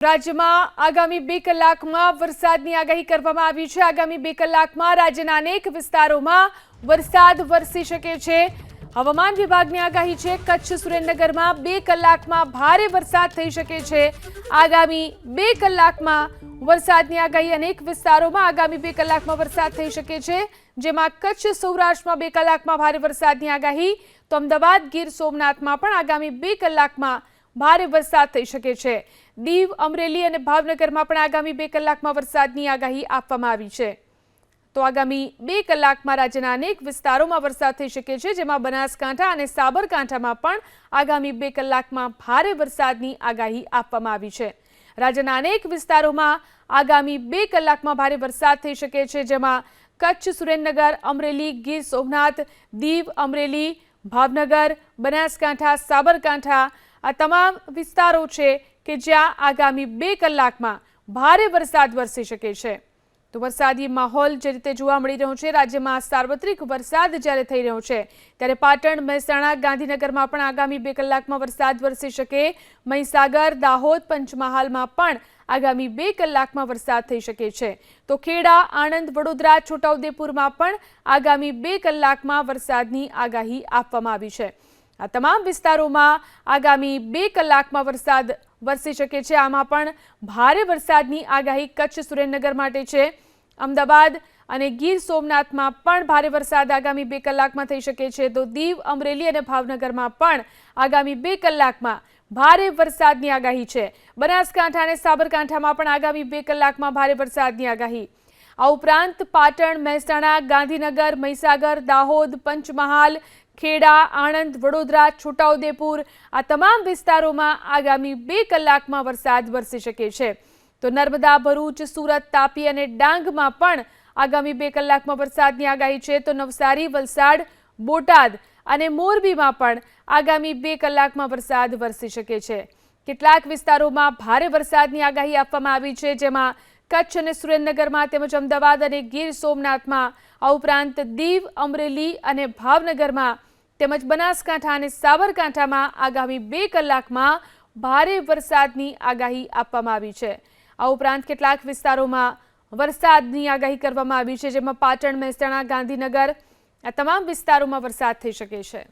રાજ્યમાં આગામી બે કલાકમાં વરસાદની આગાહી કરવામાં આવી છે. આગામી બે કલાકમાં રાજ્યના અનેક વિસ્તારોમાં વરસાદ વરસી શકે છે. હવામાન વિભાગની આગાહી છે, કચ્છ સુરેન્દ્રનગરમાં બે કલાકમાં ભારે વરસાદ થઈ શકે છે. આગામી બે કલાકમાં વરસાદની આગાહી અનેક વિસ્તારોમાં આગામી બે કલાકમાં વરસાદ થઈ શકે છે. જેમાં કચ્છ સૌરાષ્ટ્રમાં બે કલાકમાં ભારે વરસાદની આગાહી, તો અમદાવાદ ગીર સોમનાથમાં પણ આગામી બે કલાકમાં ભારે વરસાદ થઈ શકે છે. દીવ, અમરેલી અને ભાવનગરમાં પણ આગામી બે કલાકમાં વરસાદની આગાહી આપવામાં આવી છે. તો આગામી બે કલાકમાં રાજ્યના અનેક વિસ્તારોમાં વરસાદ થઈ શકે છે, જેમાં બનાસકાંઠા અને સાબરકાંઠામાં પણ આગામી બે કલાકમાં ભારે વરસાદની આગાહી આપવામાં આવી છે. રાજ્યના અનેક વિસ્તારોમાં આગામી બે કલાકમાં ભારે વરસાદ થઈ શકે છે, જેમાં કચ્છ, સુરેન્દ્રનગર, અમરેલી, ગીર સોમનાથ, દીવ, અમરેલી, ભાવનગર, બનાસકાંઠા, સાબરકાંઠા આ તમામ વિસ્તારો છે કે જ્યાં આગામી બે કલાકમાં ભારે વરસાદ વરસી શકે છે. તો વરસાદી માહોલ જે રીતે જોવા મળી રહ્યો છે, રાજ્યમાં સાર્વત્રિક વરસાદ જ્યારે થઈ રહ્યો છે, ત્યારે પાટણ, મહેસાણા, ગાંધીનગરમાં પણ આગામી બે કલાકમાં વરસાદ વરસી શકે. મહીસાગર, દાહોદ, પંચમહાલમાં પણ આગામી બે કલાકમાં વરસાદ થઈ શકે છે. તો ખેડા, આણંદ, વડોદરા, છોટાઉદેપુરમાં પણ આગામી બે કલાકમાં વરસાદની આગાહી આપવામાં આવી છે. આ તમામ વિસ્તારોમાં આગામી બે કલાકમાં વરસાદ વરસી શકે છે. આમાં પણ ભારે વરસાદની આગાહી કચ્છ સુરેન્દ્રનગર માટે છે. અમદાવાદ અને ગીર સોમનાથમાં પણ ભારે વરસાદ આગામી બે કલાકમાં થઈ શકે છે. તો દીવ, અમરેલી અને ભાવનગરમાં પણ આગામી બે કલાકમાં ભારે વરસાદની આગાહી છે. બનાસકાંઠા અને સાબરકાંઠામાં પણ આગામી બે કલાકમાં ભારે વરસાદની આગાહી. આ ઉપરાંત પાટણ, મહેસાણા, ગાંધીનગર, મહીસાગર, દાહોદ, પંચમહાલ ખેડા, આણંદ, વડોદરા, છોટાઉદેપુર આ તમામ વિસ્તારોમાં આગામી બે કલાકમાં વરસાદ વરસી શકે છે. તો નર્મદા, ભરૂચ, સુરત, તાપી અને ડાંગમાં પણ આગામી બે કલાકમાં વરસાદની આગાહી છે. તો નવસારી, વલસાડ, બોટાદ અને મોરબીમાં પણ આગામી બે કલાકમાં વરસાદ વરસી શકે છે. કેટલાક વિસ્તારોમાં ભારે વરસાદની આગાહી આપવામાં આવી છે, જેમાં કચ્છ અને સુરેન્દ્રનગરમાં તેમજ અમદાવાદ અને ગીર સોમનાથમાં આ ઉપરાંત દીવ, અમરેલી અને ભાવનગરમાં તેમજ બનાસકાંઠા અને સાબરકાંઠામાં આગામી બે કલાકમાં ભારે વરસાદની આગાહી આપવામાં આવી છે. આ ઉપરાંત કેટલાક વિસ્તારોમાં વરસાદની આગાહી કરવામાં આવી છે, જેમાં પાટણ, મહેસાણા, ગાંધીનગર આ તમામ વિસ્તારોમાં વરસાદ થઈ શકે છે.